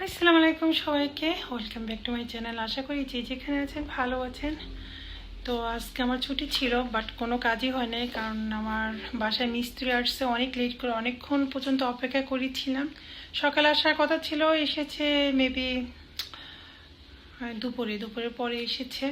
আসসালামু আলাইকুম সবাইকে। Welcome back to my channel আশা করি যে যেখানে আছেন ভালো আছেন। তো আজকে আমার ছুটি ছিল বাট কোনো কাজই হয় নাই, কারণ আমার বাসায় মিস্ত্রি আসছে। অনেক লেট করে অনেকক্ষণ পর্যন্ত অপেক্ষা করেছিলাম। সকালে আসার কথা ছিল, এসেছে মেবি দুপুরে। দুপুরের পরে এসেছে।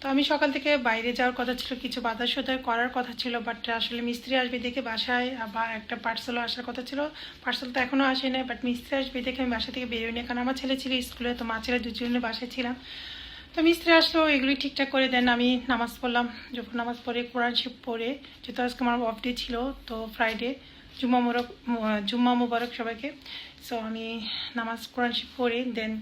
তো আমি সকাল থেকে বাইরে যাওয়ার কথা ছিল, কিছু বাজার সদার করার কথা ছিল বাট আসলে মিস্ত্রি আসবে দেখে বাসায় আবার একটা পার্সেলও আসার কথা ছিল। পার্সেল তো এখনও আসে নাই বাট মিস্ত্রি আসবে দেখে আমি বাসা থেকে বেরোই কারণ আমার ছেলে ছিল স্কুলে তো মা ছেলে দুজনে বাসায় ছিলাম। তো মিস্ত্রি আসলো এগুলি ঠিকঠাক করে দেন। আমি নামাজ পড়লাম। যখন নামাজ পড়ে, কোরআন শিব পড়ে, যেহেতু আজকে আমার অফ ডে ছিল, তো ফ্রাইডে জুম্মা মোরক, জুম্মা মুবারক সবাইকে। সো আমি নামাজ কোরআন শিব পড়ে দেন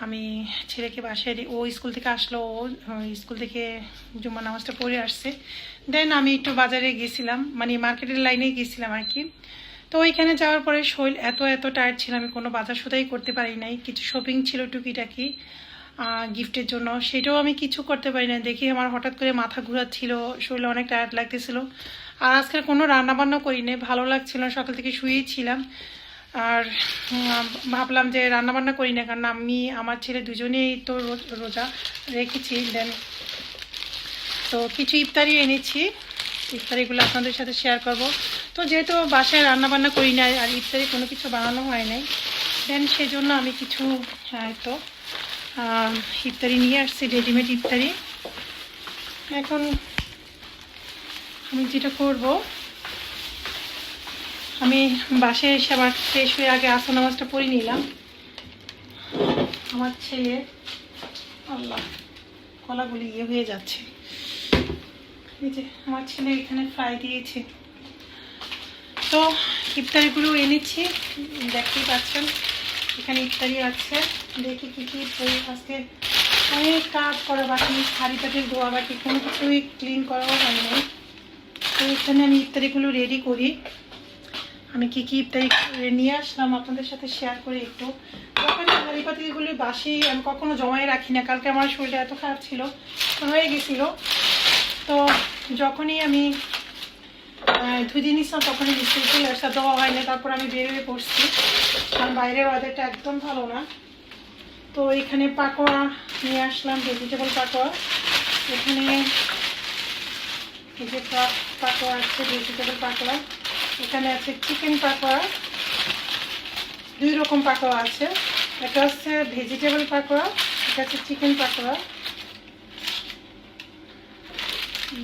আমি ছেলেকে বাসায় রে- ও স্কুল থেকে আসলো, ও স্কুল থেকে জুম্মা নামাজটা পড়ে আসছে। দেন আমি একটু বাজারে গেছিলাম মানে মার্কেটের লাইনে গেছিলাম আর কি। তো ওইখানে যাওয়ার পরে শৈল এত এত টায়ার্ড ছিল আমি কোনো বাজার সদাই করতে পারি নাই, কিছু শপিং ছিল টুকিটাকি। গিফটের জন্য। সেটাও আমি কিছু করতে পারি না। দেখি আমার হঠাৎ করে মাথা ঘুরাচ্ছিল, শরীরে অনেক টায়ার্ড লাগতেছিল। আর আজকে কোনো রান্নাবান্না করি নাই ভালো লাগছিল সকাল থেকে শুয়েই ছিলাম। আর ভাবলাম যে রান্নাবান্না করি না, কারণ আমি, আমার ছেলে দুজনেই তো রোজা রেখেছি। দেন তো কিছু ইফতারি এনেছি। ইফতারিগুলো আপনাদের সাথে শেয়ার করব। তো যেহেতু বাসায় রান্নাবান্না করি না, আর ইফতারি কোনো কিছু বানানো হয় নাই দেন সেজন্য আমি কিছু হ্যাঁ তো ইফতারি নিয়ে আসছি রেডিমেড ইফতারি। এখন আমি যেটা করব, আমি বাসায় এসে আবার ফ্রেশ হয়ে আগে আসা নামাজটা পড়ে নিলাম। আমার ছেলে, আল্লাহ কলাগুলি ইয়ে হয়ে যাচ্ছে। এই যে আমার ছেলে এখানে ফ্রাই দিয়েছে। তো ইফতারিগুলো এনেছি, দেখতেই পাচ্ছেন, এখানে ইফতারি আছে। দেখি কী কী আজকে অনেক কাজ করা বাকি শাড়ি টাটি ধোয়া বাকি কোনো কিছুই ক্লিন করাও হয় নাই তো এখানে আমি ইফতারিগুলো রেডি করি। আমি কি কি ইফতারি নিয়ে আসলাম আপনাদের সাথে শেয়ার করি একটু। যখন হাঁড়ি পাতিগুলি বাসি আমি কখনো জমাই রাখি না। কালকে আমার শরীরটা এত খারাপ ছিল হয়ে গেছিল। তো যখনই আমি আহ, ধুয়ে নিছিলাম তখনই বৃষ্টি চলে আসা দেওয়া হয় না তারপর আমি বেরিয়ে পড়ছি কারণ বাইরের ওয়েদারটা একদম ভালো না। তো এখানে পাকোড়া নিয়ে আসলাম ভেজিটেবল পাকোড়া এখানে এই যে পাকোড়া আছে ভেজিটেবল পাকোড়া এখানে আছে চিকেন পাকোড়া দুই রকম পাকোড়া আছে। একটা হচ্ছে ভেজিটেবল পাকোড়া এটা হচ্ছে চিকেন পাকোড়া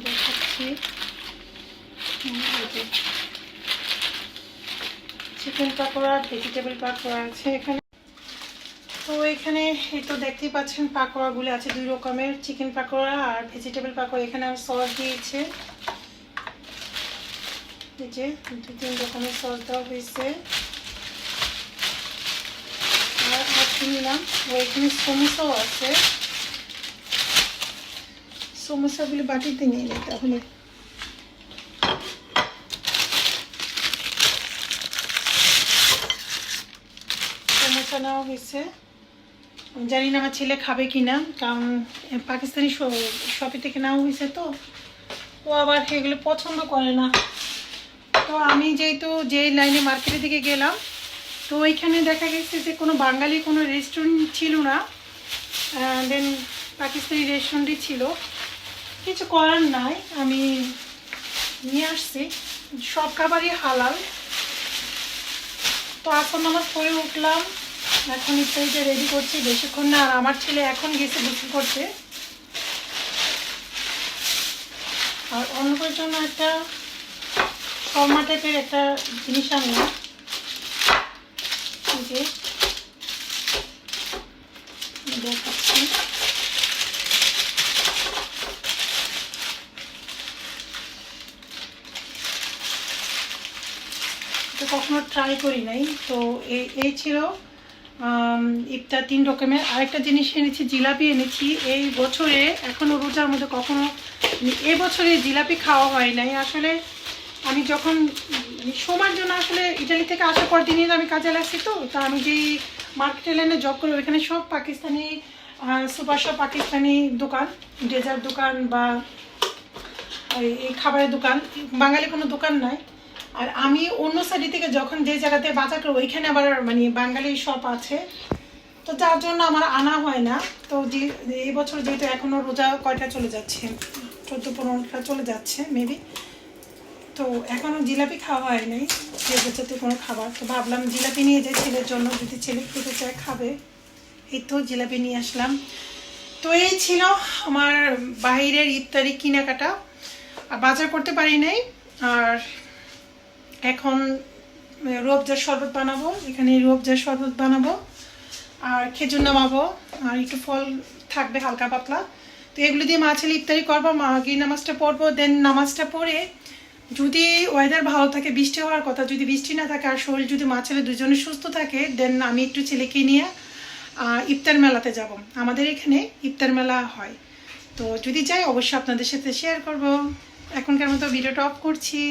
দেখাচ্ছি। চিকেন পাকোড়া ভেজিটেবল পাকোড়া আছে। এখানে তো এখানে এই তো দেখতেই পাচ্ছেন পাকোড়াগুলো আছে দুই রকমের, চিকেন পাকোড়া আর ভেজিটেবল পাকোড়া। এখানে আমি সস দিয়েছে। এই যে দু তিন রকমের সস দেওয়া হয়েছে। আর আর নিলাম? ও, এখানে সমোসাও আছে। সমোসাগুলি বাটিতে নিয়ে নিই তাহলে। সমোসা নেওয়া হয়েছে। জানি না আমার ছেলে খাবে কি না কারণ পাকিস্তানি শপে থেকে নাও হয়েছে তো, ও আবার এগুলো পছন্দ করে না। তো আমি যেহেতু যে লাইনে মার্কেটের দিকে গেলাম, তো ওইখানে দেখা গেছে যে কোনো বাঙালি কোনো রেস্টুরেন্ট ছিল না দেন পাকিস্তানি রেস্টুরেন্টই ছিল। কিছু করার নাই, আমি নিয়ে আসছি। সব খাবারই হালাল। তো এখন নামাজ পড়ে উঠলাম। এখন ইত্যাদিটা রেডি করছি বেশিক্ষণ না আর আমার ছেলে এখন গেছে গোসল করতে। আর অন্যদের জন্য একটা শর্মা টাইপের একটা জিনিস যে দেখাচ্ছি। কখনো ট্রাই করি নাই তো এই ছিল আম, ইফতার তিন রকমের। আরেকটা জিনিস এনেছি, জিলাপি এনেছি। এই বছরে এখনও রোজার মধ্যে কখনো, এ বছরে জিলাপি খাওয়া হয় নাই। আসলে আমি যখন মানে সময়ের জন্য আসলে ইটালি থেকে আসার পর দিনই আমি কাজে লাগছি তো, তা আমি যেই মার্কেটে লাইনে জব করি, ওইখানে সব পাকিস্তানি সুপার সব পাকিস্তানি দোকান, ডেজার্ট দোকান বা এই খাবারের দোকান। বাঙালি কোনো দোকান নাই। আর আমি অন্য সাইডে থেকে যখন যে জায়গাতে বাজার করি ওইখানে আবার মানে বাঙালি শপ আছে। তো যার জন্য আমার আনা হয় না। তো যে, এই বছর যেহেতু এখনও রোজা কয়টা চলে যাচ্ছে? চোদ্দ, পনেরোটা চলে যাচ্ছে মেবি তো এখনও জিলাপি খাওয়া হয় নাই যেহেতু জাতীয় কোনো খাবার। তো ভাবলাম জিলাপি নিয়ে যাই ছেলের জন্য, যদি ছেলে খেতে চায়, খাবে। এই তো জিলাপি নিয়ে আসলাম। তো এই ছিল আমার বাইরের ইফতারি কেনাকাটা। আর বাজার করতে পারি নাই। আর এখন রোবজার শরবত বানাবো, এখানে রোবজার শরবত বানাবো, আর খেজুর নামাবো, আর একটু ফল থাকবে হালকা পাতলা। তো এগুলো দিয়ে মা ছেলে ইফতারি করব, মা নামাজটা পড়ব, দেন নামাজটা পড়ে যদি ওয়েদার ভালো থাকে, বৃষ্টি হওয়ার কথা, যদি বৃষ্টি না থাকে আর শরীর যদি মা ছেলে দুজনে সুস্থ থাকে, দেন আমি একটু ছেলেকে নিয়ে ইফতার মেলাতে যাব। আমাদের এখানে ইফতার মেলা হয়। তো যদি যাই অবশ্যই আপনাদের সাথে শেয়ার করব। এখনকার মতো ভিডিওটা অফ করছি।